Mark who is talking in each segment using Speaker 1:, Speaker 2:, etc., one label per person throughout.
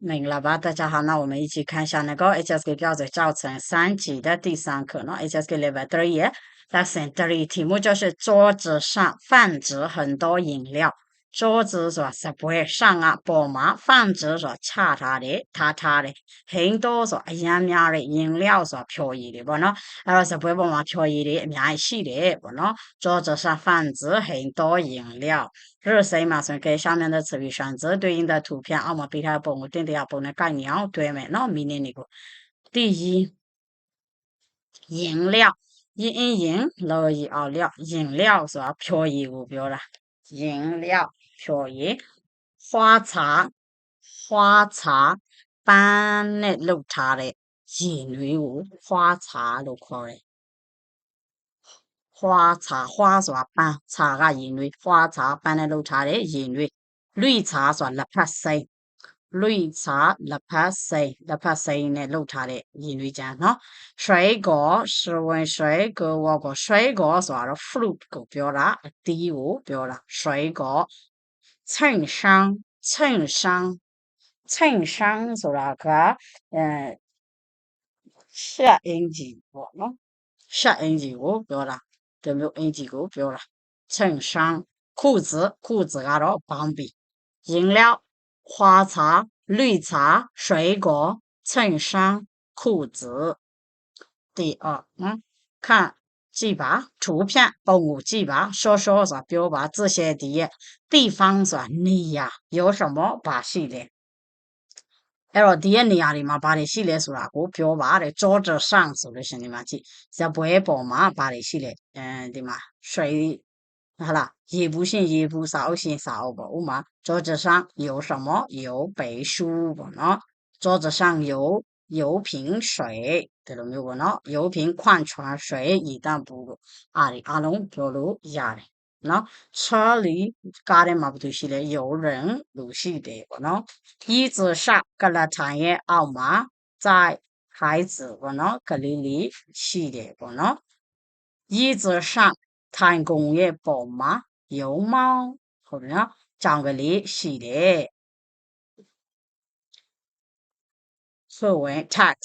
Speaker 1: 明了吧？大家好，那我们一起看一下那个 HSK 标准教程三级的第三课呢，HSK Level Three Lesson Three 题目就是桌子上放置很多饮料。桌子ဆိုစပွဲ上ကပေါ်မှာ放置ဆိုချထားတယ်ထားထားတယ်ဟိန်း多ဆိုအရန်များတဲ့ရင်လျောက်ဆိုဖြော်ရည်တွေပေါ့နော်အဲ့တော့စပွဲပေါ်မှာဖြော်ရည်တွေအများကြီးရှိတယ်ပေါ့နော်桌子上放置很多饮料日谁嘛ဆိုရင်给下面的词语选择对应的图片အောက်မှာပေးထားတဲ့ပုံကိုတင်တရားပုံနဲ့ကိုက်ညီအောင်တွဲမယ်နော် meaning တွေကို第一饮料ရင်းအင်းရင်လော်ရီအောင်လျောက်ရင်လျောက်ဆိုတာဖြော်ရည်ကိုပြောတာရင် လျှော်ရည်ဖွာချာဖွာချာပန်းနဲ့လှုပ်ထားတဲ့ရင်နွေးကိုဖွာချာလို့ခေါ်တယ်ဖွာချာဖွာဆိုတာပန်းချာကရင်နွေးဖွာချာပန်းနဲ့လှုပ်ထားတဲ့ရင်နွေးလွိချာဆိုတာလက်ဖက်စိမ်းလွိချာလက်ဖက်စိမ်းလက်ဖက်စိမ်းနဲ့လှုပ်ထားတဲ့ရင်နွေးကြမ်းเนาะ shray ကိုရှဝင် shray ကိုဝါကို shray ကိုဆိုတော့ fruit ကိုပြောတာအသီးကိုပြောတာ shray ကို 衬衫衬衫衬衫ဆိုတာကအဲရှက်အင်ဂျီပေါ့နော်ရှက်အင်ဂျီကိုပြောတာဒီမျိုးအင်ဂျီကိုပြောတာ衬衫裤子裤子ကတော့ဘောင်းဘီ饮料花茶绿茶水果衬衫裤子第二嗯看 ကြည့်ပါ图片ပုံကိုကြည့်ပါရှောရှောဆိုတာပြောပါ这些的地方ဆိုတာနေရာ有什么ဘာရှိလဲအဲ့တော့ဒီရဲ့နေရာတွေမှာဘာတွေရှိလဲဆိုတာကိုပြောပါတဲ့ကြောကြဆန့်ဆိုလို့ရှင်ဒီမှာကြည့်ဇပွဲပေါ်မှာဘာတွေရှိလဲအဲဒီမှာ水ဟလာရေဘူးရှင်ရေဘူးစာအုပ်ရှင်စာအုပ်ပေါ့ဥမာ桌子上有什么有北书ပေါ့နော်桌子上有 有瓶水ဒီလိုမျိုးပေါ့နော်有瓶矿泉水ရေတန့်ဘူးလို့အားဒီအားလုံးပြောလို့ရတယ်နော်车里ကားထဲမှာဘာလို့ရှိလဲ有人လူရှိတယ်ပေါ့နော်椅子上ကလထိုင်ရဲ့အောက်မှာ在孩子ပေါ့နော်ကလေးလေးရှိတယ်ပေါ့နော်椅子上ထိုင်ကုန်ရဲ့ပေါ်မှာ有猫ဟုတ်ပြီနော်ကြောင်ကလေးရှိတယ် ခုတ်ဝင် tax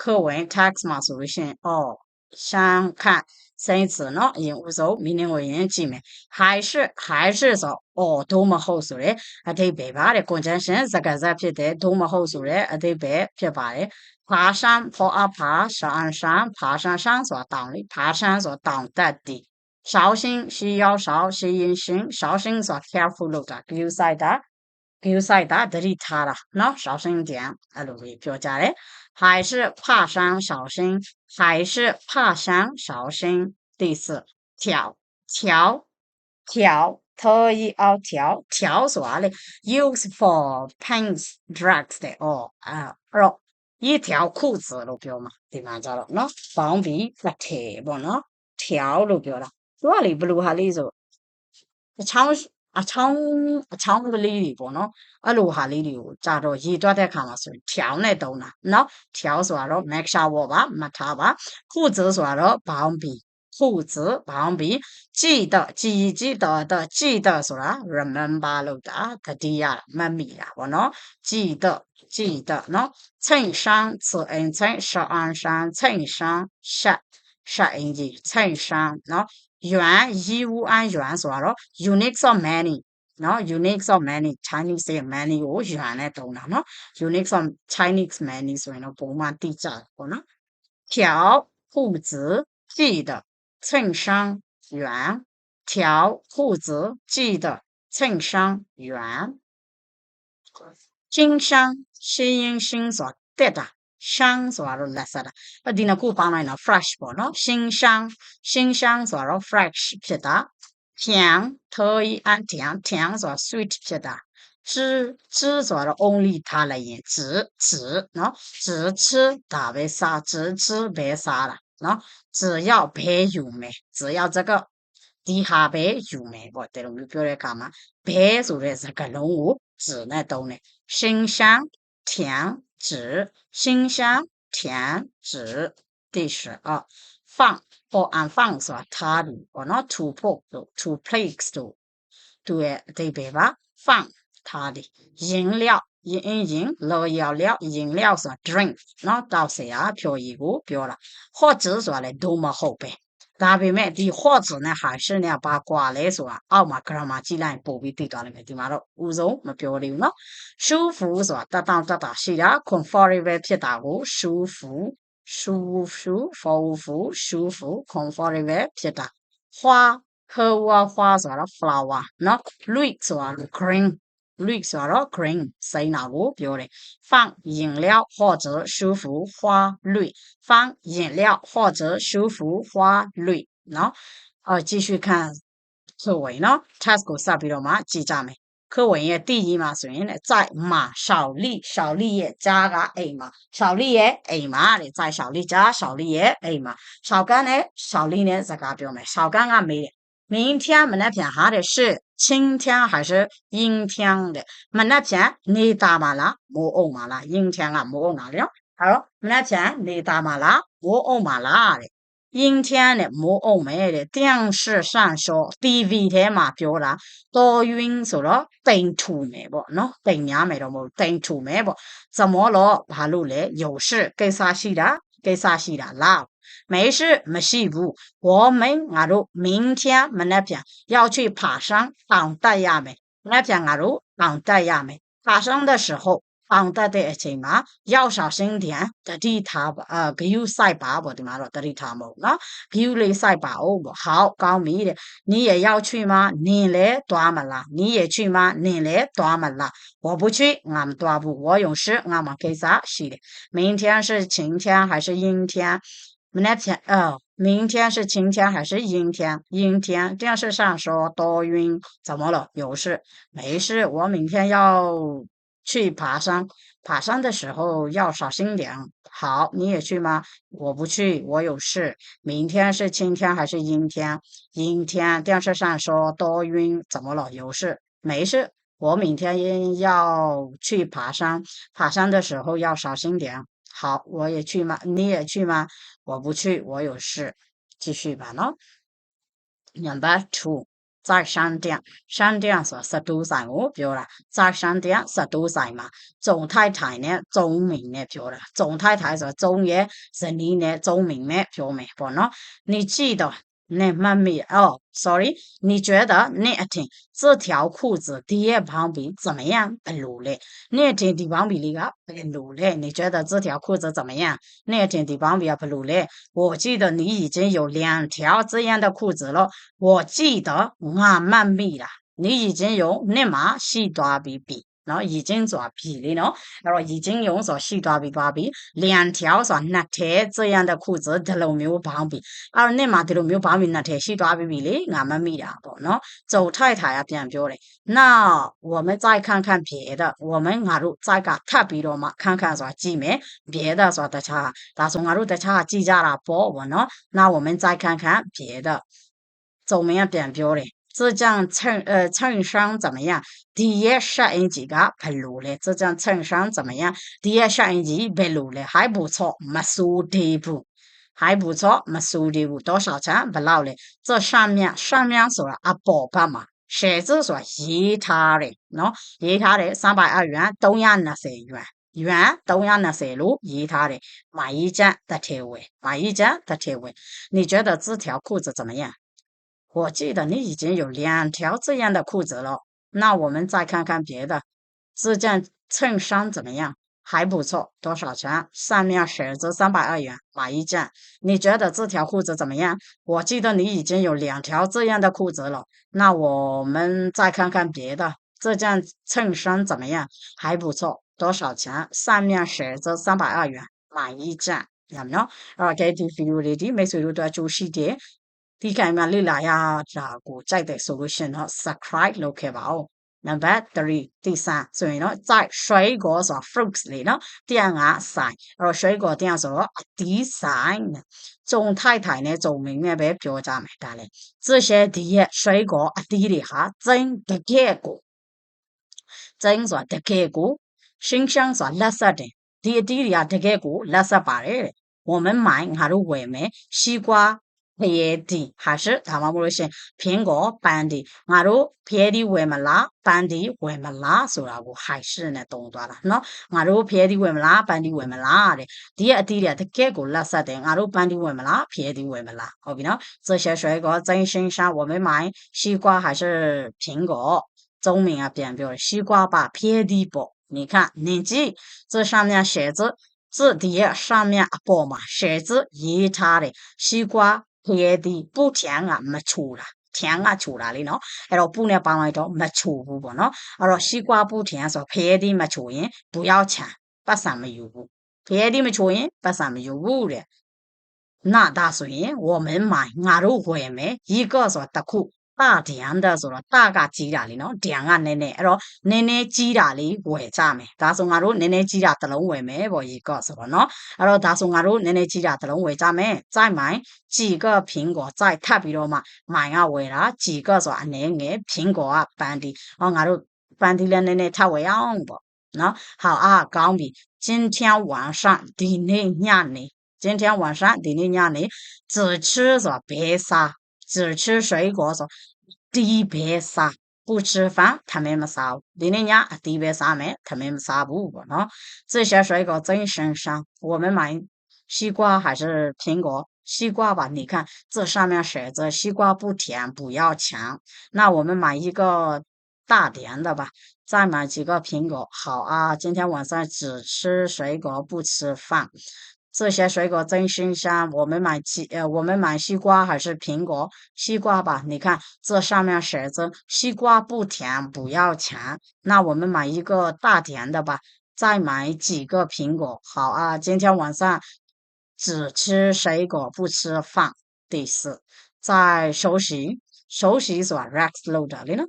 Speaker 1: ခုတ်ဝင် tax မှာဆိုလို့ရှိရင် all 商看生字呢，因为说明年我年纪嘛，还是还是说哦，多么好说嘞，啊对白吧的，关键是这个这批的多么好说嘞，啊对白批吧的，爬山爬啊爬山山爬山山所当的，爬山所当得的，小心需要小心心，小心说 careful 的，比如说的。 ဂရုစိုက်တာသတိထားတာနော်小心点အဲ့လိုလေးပြောကြတယ်还是怕伤小心还是怕伤小心第四挑挑挑特意要调调啥嘞？Use for pants, drugs 的哦啊，咯，一条裤子路标嘛，对嘛？咋了？喏，旁边那贴不喏，条路标啦，多里不如哈里说，长 အချောင်းအချောင်းကလေးတွေပေါ့နော်အဲ့လိုဟာလေးတွေကိုကြာတော့ရေတွက်တဲ့အခါမှာဆိုရင်ထျောင်းနဲ့တုံးတာနော်ထျောင်းဆိုတော့ make sure ပေါ့ပါမှတ်ထားပါခုဇဆိုတော့ bound be ခုဇ bound be ကြည်တော့ကြည်ကြည်တော့တော့ကြည်တော့ဆိုတာ remember လို့တာတတိယမှတ်မိတာပေါ့နော်ကြည်တော့ကြည်တော့နော်ချိန်ဆောင်ဆိုအင်ချိန်ဆောင်ဆောင်ချိန်ဆောင်ရှက်ရှက်အင်ကြီးချိန်ဆောင်နော် ရွမ်ဆိုတော့ units of many နော် units of many chinese ရဲ့ many ကိုရွမ်နဲ့တုံးတာနော် units of chinese many ဆိုရင်တော့ပုံမှန်တိကျတယ်ပေါ့နော်条裤子记得衬衫圆条裤子记得衬衫圆金山新英新所တက်တာ ရှမ်းဆိုတာတော့လက်ဆက်တာအဲ့ဒီနှစ်ခုပေါင်းလိုက်တော့ fresh ပေါ့နော်ရှင်းရှမ်းရှင်းရှမ်းဆိုတာတော့ fresh ဖြစ်တာ甜特意按甜甜ဆိုတာ sweet ဖြစ်တာ知知ဆိုတာတော့ only ထားလိုက်ရင်知知နော်只吃ဒါပဲစား只吃ပဲစားတာနော်只要ဘဲယူမယ်只要这个ဒီဟာပဲယူမယ်ပေါ့တဲ့လိုမျိုးပြောတဲ့အခါမှာဘဲဆိုတဲ့စကားလုံးကို只နဲ့တုံးတယ်ရှင်းရှမ်း甜 纸新香甜纸第十二放不按放是吧他的我那突破都突破 too too play stool 对对白吧放他的饮料饮饮 in 要料饮料是吧 drink 那到 c 啊漂移股漂了好者说嘞多么好呗 ဒါပေမဲ့ဒီ hot ဆိုတဲ့ဟာရှင်းနေပါကွာလဲဆိုတာအောက်မှာ grammar ကြည့်လိုက်ပို့ပြီးသိသွားလိမ့်မယ်ဒီမှာတော့ဦးဆုံးမပြောသေးဘူးเนาะ shofu ဆိုတာတတောင်တတာရှိတာ comfortable ဖြစ်တာကို shofu shofu fofu shofu comfortable ဖြစ်တာ hua ဟောဝါဟွာဆိုတာ flower เนาะ luit ဆိုတာ green 绿ဆိုတော့ green စိမ်းတာကိုပြောတယ်放饮料或者舒服花绿放饮料或者舒服花绿နော်အော်继续看课文နော် task ကိုစပြီးတော့မှကြည့်ကြမယ်课文ရဲ့第一မှာဆိုရင်在马小丽小丽ရဲ့家ကအိမ်မှာ小丽ရဲ့အိမ်မှာတဲ့在小丽家小丽ရဲ့အိမ်မှာ小甘နဲ့小丽နဲ့စကားပြောမယ်小甘ကမေးတယ် 明天မနက်ဖြန်ဟာတဲ့是晴天还是阴天တဲ့မနက်ဖြန်နေတာမလားမိုးအုံမလား阴天ကမိုးအုံတာလေနော်အဲ့တော့မနက်ဖြန်နေတာမလားမိုးအုံမလားတဲ့阴天နဲ့မိုးအုံမယ်တဲ့电视上说 TV ထဲမှာပြောတာ多云ဆိုတော့တိမ်ထူမယ်ပေါ့နော်တိမ်များမယ်တော့မဟုတ်တိမ်ထူမယ်ပေါ့怎么了ဘာလို့လဲ有事ကိစ္စရှိတာကိစ္စရှိတာလား 没事မရှိဘူး我们ငါတို့明天မနက်ဖြန်要去爬山တောင်တက်ရမယ်မနက်ဖြန်ငါတို့တောင်တက်ရမယ်爬山的时候တောင်တက်တဲ့အချိန်မှာ要小心点တတိထားပါအာဂယုစိုက်ပါပေါ့ဒီမှာတော့တတိထားမဟုတ်နော်ဂယုလေးစိုက်ပါအောင်ပေါ့好ကောင်းပြီတဲ့你也要去吗你လည်းသွားမလား你也去吗你လည်းသွားမလား我不去ငါမသွားဘူး我有事ငါမှာကိစ္စရှိတယ်明天是晴天还是阴天 明天哦，明天是晴天还是阴天？阴天。电视上说多云，怎么了？有事？没事，我明天要去爬山，爬山的时候要小心点。好，你也去吗？我不去，我有事。明天是晴天还是阴天？阴天。电视上说多云，怎么了？有事？没事，我明天要去爬山，爬山的时候要小心点。好，我也去吗？你也去吗？我不去，我有事。继续吧နော် number 2在商店商店ဆိုတာစတိုးဆိုင်ကိုပြောတာ在商店စတိုးဆိုင်မှာ总太太နဲ့总明နဲ့ပြောတာ总太太ဆိုတာ总ရဲ့ဇနီးနဲ့总明နဲ့ပြောမယ်ပေါ့နော်你记得 你妈咪哦，sorry，你觉得那天这条裤子第一旁边怎么样？不露嘞？那天的旁边那个不露嘞？你觉得这条裤子怎么样？那天天的旁边不露嘞？我记得你已经有两条这样的裤子了。我记得俺妈咪啦，你已经有那么细大比比。 ပြီပြီနော်已经ဆိုတာပြီလေနော်အဲ့တော့已经用ဆိုရှိသွားပြီသွားပြီ两条ဆိုတာနှစ်ထဲ这样的裤子ဒီလိုမျိုးဘောင်းပြီအဲ့တော့နှစ်မှာဒီလိုမျိုးဘောင်းပြီနှစ်ထဲရှိသွားပြီပြီလေငါမမိတာပေါ့နော်走太太ကပြန်ပြောတယ်那我们再看看别的我们ငါတို့再ကထပ်ပြီးတော့မှ看看ဆိုတာကြည့်မယ်别的ဆိုတာတခြားဒါဆိုငါတို့တခြားကြည့်ကြတာပေါ့ဗောနော်那我们再看看别的走မင်းကပြန်ပြောတယ် 这张衬呃衬衫怎么样？第一摄影机个拍落嘞，这张衬衫怎么样？第一摄影机拍落嘞还不错，没缩腿不，还不错，没缩腿不，多少钱不老嘞？这上面上面说阿宝，八嘛，鞋子说一沓嘞，喏，一沓嘞三百二元，都让那些元元都让那些路一沓嘞，买一件得退尾，买一件得退尾，你觉得这条裤子怎么样？我记得你已经有两条这样的裤子了。那我们再看看别的，这件衬衫怎么样？还不错，多少钱？上面写着三百二元，买一件。你觉得这条裤子怎么样？我记得你已经有两条这样的裤子了。那我们再看看别的，这件衬衫怎么样？还不错，多少钱？上面写着三百二元，买一件。有没有？啊，给你服务的，每次都在做细点。 ဒီကံမှာလေ့လာရတာကိုကြိုက်တယ်ဆိုလို့ရှင်တော့ subscribe လုပ်ခဲ့ပါဦး number 3第三ဆိုရင်တော့在水果ဆို fruits လေနော်တရားငါဆိုင်အဲ့တော့水果တရားဆိုတော့အသီးဆိုင်ကြုံထိုက်ထိုင်နဲ့ကြုံမင်းနဲ့ပဲပြောကြမယ်ဒါလေ这些ဒီရဲ့水果အသီးတွေဟာ真တကယ်ကို真ဆိုတာတကယ်ကို新鲜ဆိုတာလက်ဆက်တယ်ဒီအသီးတွေကတကယ်ကိုလက်ဆက်ပါတယ်တဲ့我们买ငါတို့ဝယ်မယ်西瓜 ဖျဲတီဟာရှိဒါမှမဟုတ်လို့ရှရင်苹果ပန်းတီငါတို့ဖျဲတီဝယ်မလားပန်းတီဝယ်မလားဆိုတာကိုဟာရှိနဲ့တုံသွားတာเนาะငါတို့ဖျဲတီဝယ်မလားပန်းတီဝယ်မလားတဲ့ဒီရဲ့အတီးတွေကတကယ့်ကိုလက်ဆက်တယ်ငါတို့ပန်းတီဝယ်မလားဖျဲတီဝယ်မလားဟုတ်ပြီเนาะ这些水果真新鲜我们买西瓜还是苹果中文啊ပြန်ပြောတယ်西瓜吧ဖျဲတီပေါ့你看你记这上面写着字底下上面အပေါ်မှာ写字ရေးထားတယ်西瓜 ဖရဲသည်ပုတ်ချံကမချိုတာထျံကချိုတာလေနော်အဲ့တော့ပုနဲ့ပေါင်းလိုက်တော့မချိုဘူးပေါ့နော်အဲ့တော့ရှိကွာပုထျံဆိုဖရဲသည်မချိုရင်ဘူရောက်ချံပတ်စံမယူဘူးဖရဲသည်မချိုရင်ပတ်စံမယူဘူးတဲ့နာဒါဆိုရင်ဝမင်းမိုင်ငါတို့ဝယ်မယ်ရီကော့ဆိုတခု 大点的ဆိုတော့大ကကြီးတာလीနော်点ကနည်းနည်းအဲ့တော့နည်းနည်းကြီးတာလေးဝယ်ကြမယ်ဒါဆိုငါတို့နည်းနည်းကြီးတာတစ်လုံးဝယ်မယ်ပေါ့一个ဆိုတော့နော်အဲ့တော့ဒါဆိုငါတို့နည်းနည်းကြီးတာတစ်လုံးဝယ်ကြမယ်再买几个苹果再ထပ်ပြီးတော့မှမိုင်ကဝယ်တာ几个ဆိုတာအနည်းငယ်苹果ကပန်းတီဟောငါတို့ပန်းတီလည်းနည်းနည်းထပ်ဝယ်ရအောင်ပေါ့နော်好啊ကောင်းပြီ今天晚上ဒီနေ့ညနေ今天晚上ဒီနေ့ညနေ只吃ဆိုတာဘဲစား 只吃水果少，低白沙不吃饭，他们没啥。你那讲低白沙没，他们没啥不不呢？这些水果真身上，我们买西瓜还是苹果？西瓜吧，你看这上面写着西瓜不甜，不要钱。那我们买一个大点的吧，再买几个苹果。好啊，今天晚上只吃水果不吃饭。这些水果真新鲜，我们买西呃，我们买西瓜还是苹果？西瓜吧，你看这上面写着西瓜不甜，不要钱。那我们买一个大甜的吧，再买几个苹果。好啊，今天晚上只吃水果不吃饭。第四，再熟悉熟悉是吧？Rex load 哩နော်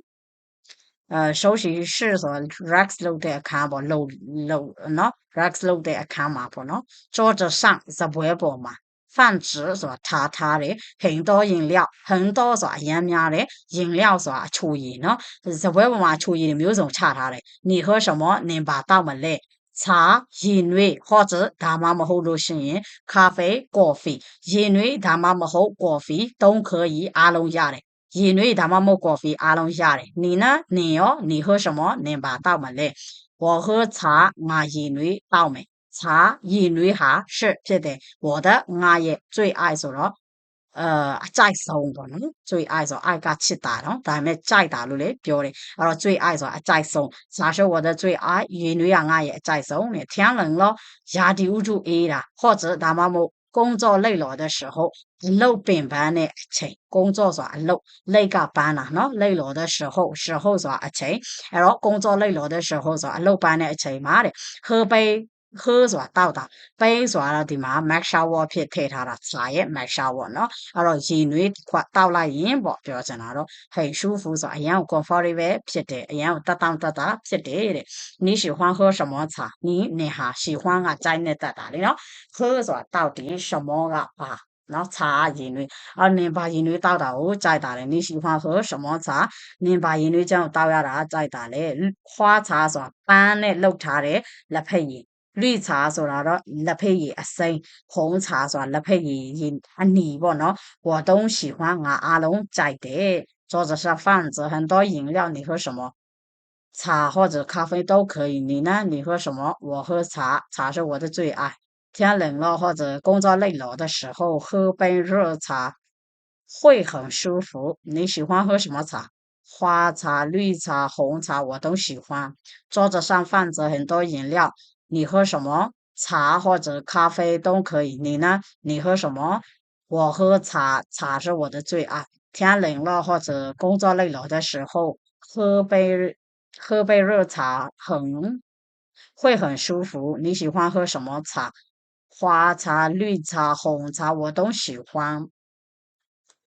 Speaker 1: 诶收拾室ဆို Rex လုပ်တဲ့အခန်းပေါ့လှုပ်လှုပ်နော် Rex လုပ်တဲ့အခန်းမှာပေါ့နော်桌子上ဇပွဲပေါ်မှာ饭纸ဆိုတာထားထားတယ်很多饮料很多ဆိုတာအများများတယ်饮料ဆိုတာအချိုရည်နော်ဇပွဲပေါ်မှာအချိုရည်မျိုးစုံချထားတယ်你喝什么您把到မလဲ茶饮料或者ဒါမှမဟုတ်လို့ရှိရင်咖啡 coffee 饮料ဒါမှမဟုတ် coffee 都可以အားလုံးရတယ် ရေနွေးဒါမှမဟုတ် coffee အားလုံးရတယ်။你呢？你哟？你喝什么？你把倒မလဲ။我喝茶ငါရေနွေးတောက်မယ်။茶ရေနွေးဟာ是ဖြစ်တယ်။我的ငါရဲ့最爱ဆိုတော့အဲအကြိုက်ဆုံးပေါ့နော်။最爱ဆို爱ကချစ်တာနော်။ဒါပေမဲ့ကြိုက်တာလို့လည်းပြောတယ်။အဲ့တော့最爱ဆိုတာအကြိုက်ဆုံး။茶是我的最爱ရေနွေးကငါရဲ့အကြိုက်ဆုံးတဲ့။天冷了ရာသီဥတုအေးတာ或者ဒါမှမဟုတ် 工作累了的时候အလုပ်ပင်ပန်းတဲ့အချိန်工作ဆိုတာအလုပ်လိတ်ကပန်းတာနော်累了的时候时候ဆိုတာအချိန်အဲ့တော့工作累了的时候ဆိုတာအလုပ်ပန်းတဲ့အချိန်မှာတဲ့喝杯 喝ဆိုတာတောက်တာ杯ဆိုတာတော့ဒီမှာ max shower ဖြစ်ထည့်ထားတာစာရဲ့ max shower เนาะအဲ့တော့ရေနွေးခွက်တောက်လိုက်ရင်ပေါ့ပြောချင်တာတော့ဟိ舒服ဆိုတာအရင် comfortable ဖြစ်တယ်အရင်တတောင့်တတာဖြစ်တယ်တဲ့你喜欢喝什么茶你你ဟာ喜欢ကကြိုက်နေတတ်တာလေเนาะ喝ဆိုတာတောက်တယ်什么ကပါနော်茶ရင်တွေအော်နင်ပါရင်တွေတောက်တာကိုကြိုက်တာလေ你喜欢喝什么茶နင်ပါရင်တွေကြောင့်တောက်ရတာကြိုက်တာလေ花茶ဆိုတာပန်းနဲ့လှုပ်ထားတဲ့လက်ဖက်ရည် 绿茶算了，那那配野生红茶算了，配野生啊。你不能，我都喜欢啊。阿龙仔的桌子上放着很多饮料，你喝什么？茶或者咖啡都可以。你呢？你喝什么？我喝茶，茶是我的最爱。天冷了或者工作累了的时候，喝杯热茶会很舒服。你喜欢喝什么茶？花茶、绿茶、红茶，我都喜欢。桌子上放着很多饮料。你喝什么？茶或者咖啡都可以。你呢？你喝什么？我喝茶，茶是我的最爱。天冷了或者工作累了的时候，喝杯喝杯热茶很会很舒服。你喜欢喝什么茶？花茶、绿茶、红茶我都喜欢。